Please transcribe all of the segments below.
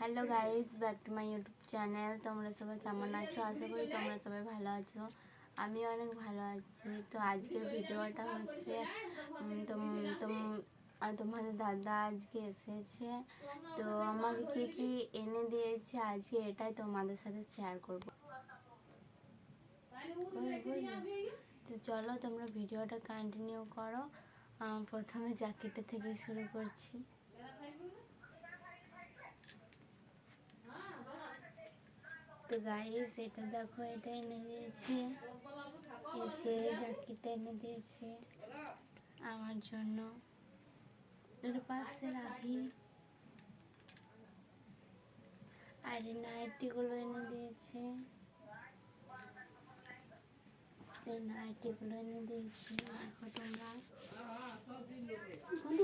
Hello guys back to my YouTube channel তোমরা সবাই কেমন আছো? আশা করি তোমরা সবাই ভালো আছো। আমি অনেক ভালো আছি। তো আজকের ভিডিওটা হচ্ছে তোমাদের দাদা আজকে এসেছে। তো আমাকে কি কি এনে দিয়েছে আজকে এটাই তোমাদের সাথে শেয়ার করব। তো চলো, তোমরা ভিডিওটা কন্টিনিউ করো। প্রথমে জ্যাকেটটা থেকে শুরু করছি। তো গাইস এটা দেখো, এটা এনে দিয়েছে। এই যে জ্যাকেটটা এনে দিয়েছে আমার জন্য। এর পাশে রাখি আর এই নাইটিগুলো এনে দিয়েছে। এই নাইটিগুলো এনে দিয়েছে। দেখো তোমরা। বন্ধ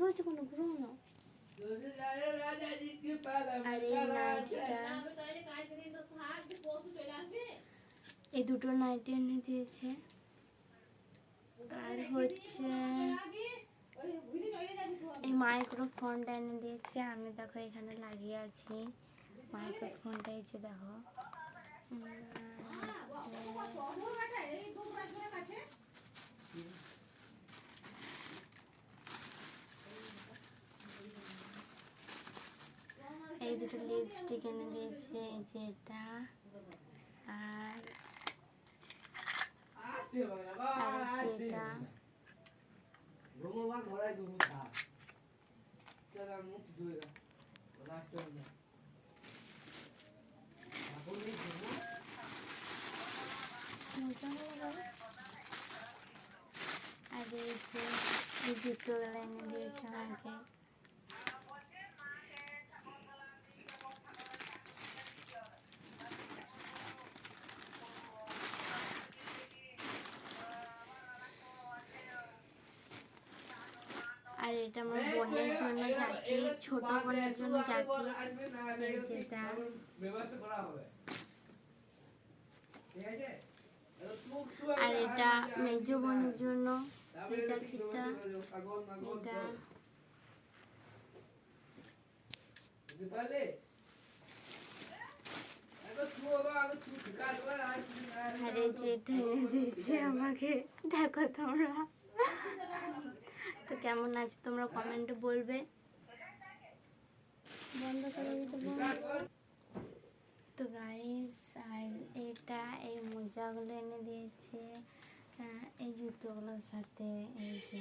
হচ্ছে কোনো? ঘুরো না। এই দুটো নাইটি এনে দিয়েছে। আর হচ্ছে এই মাইক্রোফোনটা এনে দিয়েছে। আমি দেখো এখানে লাগিয়ে আছি। মাইক্রোফোনটা এই যে দেখো। দুটো লিপস্টিক এনে দিয়েছে, এই যে এটা। আর আর এই যে এই জুতোগুলো এনে দিয়েছে আমাকে আর এটা আমার বোনের জন্য জ্যাকেট ছোট বোনের জন্য জ্যাকেট এই যেটা আর এটা মেজ বোনের জন্য জ্যাকেটটা এটা। আর এই যে এটা এনে দিয়েছে আমাকে, দেখো তোমরা। তো কেমন আছে? তোমরা কমেন্টে বলবে। বন্ধ করে। তো গাইস আর এটা এই মোজাগুলো এনে দিয়েছে। এই জুতোগুলোর সাথে, এই যে।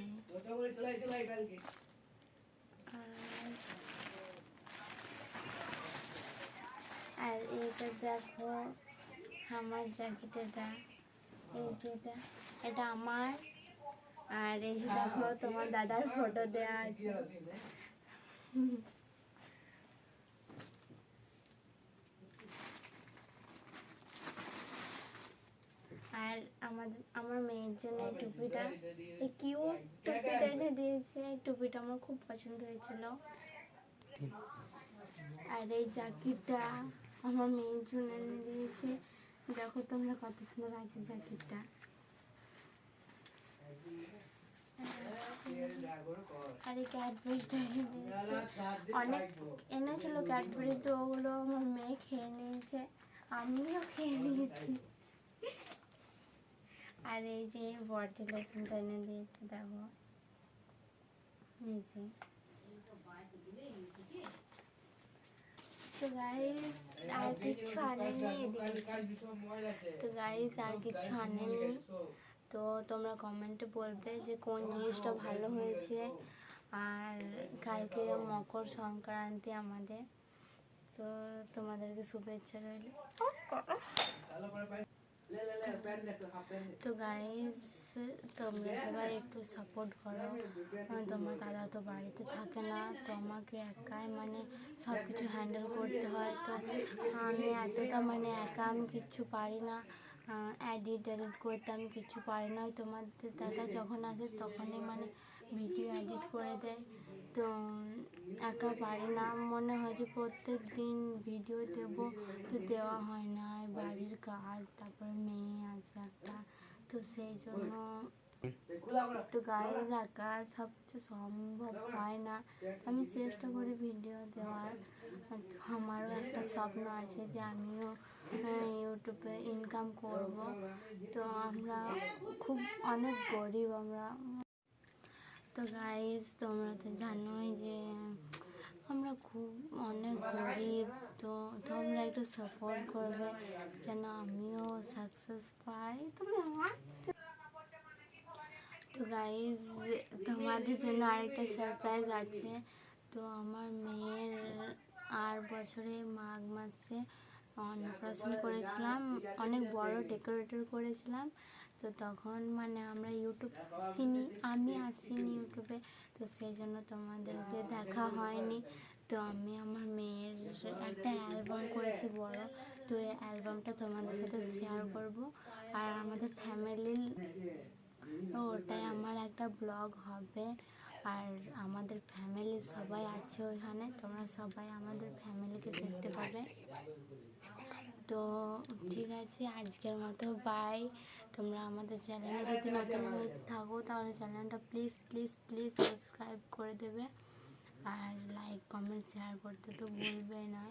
আর এটা দেখো, আমার জ্যাকেট এটা। এই যে এটা। এটা আমার। আর এই দেখো, তোমার দাদার ফটো দেওয়া আছে। আর আমাদের আমার মেয়ের জন্য এই টুপিটা, এই কিউট টুপিটা এনে দিয়েছে। এই টুপিটা আমার খুব পছন্দ হয়েছিল। আর এই জ্যাকেটটা আমার মেয়ের জন্য এনে দিয়েছে। দেখো তোমরা কত সুন্দর আছে জ্যাকেটটা অনেক এনেছিল ক্যাডবেরি, তো ওগুলো আমার মেয়ে খেয়ে নিয়েছে, আমিও খেয়ে নিয়েছি। আর এই যে বডি লোশনটা এনে দিয়েছে, দেখো। এই তো গাইস আর কিছু আনেনি তো গাইস আর কিছু আনেনি তো তোমরা কমেন্টে বলবে যে কোন জিনিসটা ভালো হয়েছে আর কালকে মকর সংক্রান্তি আমাদের। তো তোমাদেরকে শুভেচ্ছা রইল। তো গাইস তোমরা সবাই একটু সাপোর্ট করো। তোমার দাদা তো বাড়িতে থাকে না, তো আমাকে একাই মানে সব কিছু হ্যান্ডেল করতে হয়। তো আমি এতটা মানে একা আমি কিচ্ছু পারি না। এডিট এডিট করতে আমি কিছু পারি না ওই তোমাদের দাদা যখন আসে তখনই মানে ভিডিও এডিট করে দেয়। তো একা পারি না, মনে হয় যে প্রত্যেক দিন ভিডিও দেব, তো দেওয়া হয় না। বাড়ির কাজ, তারপর মেয়ে আছে একটা, তো সেই জন্য তো গাইজ একা সব কিছু সম্ভব হয় না। আমি চেষ্টা করি ভিডিও দেওয়ার। আমারও একটা স্বপ্ন আছে যে আমিও ইউটিউবে ইনকাম করব। তো আমরা খুব, অনেক গরিব আমরা। তো গাইজ তোমরা তো জানোই যে আমরা খুব অনেক গরিব। তো তোমরা একটু সাপোর্ট করবে যেন আমিও সাকসেস পাই। তুমি হাসছো। তো গাইজ তোমাদের জন্য আরেকটা সারপ্রাইজ আছে। তো আমার মেয়ের আর বছরে মাঘ মাসে অন্নপ্রাশন করেছিলাম। অনেক বড় ডেকোরেটর করেছিলাম। তো তখন মানে আমরা ইউটিউব চিনি আমি আসিনি ইউটিউবে তো সেই জন্য তোমাদেরকে দেখা হয়নি। তো আমি আমার মেয়ের একটা অ্যালবাম করেছি বড়। তো এই অ্যালবামটা তোমাদের সাথে শেয়ার করব। আর আমাদের ফ্যামিলির ওটাই আমার একটা ব্লগ হবে। আর আমাদের ফ্যামিলি সবাই আছে ওইখানে, তোমরা সবাই আমাদের ফ্যামিলিকে দেখতে পাবে। তো ঠিক আছে, আজকের মতো বাই তোমরা আমাদের চ্যানেলে যদি নতুন হয়ে থাকো, তাহলে চ্যানেলটা প্লিজ প্লিজ প্লিজ সাবস্ক্রাইব করে দেবে। আর লাইক কমেন্ট শেয়ার করতে তো ভুলবে না।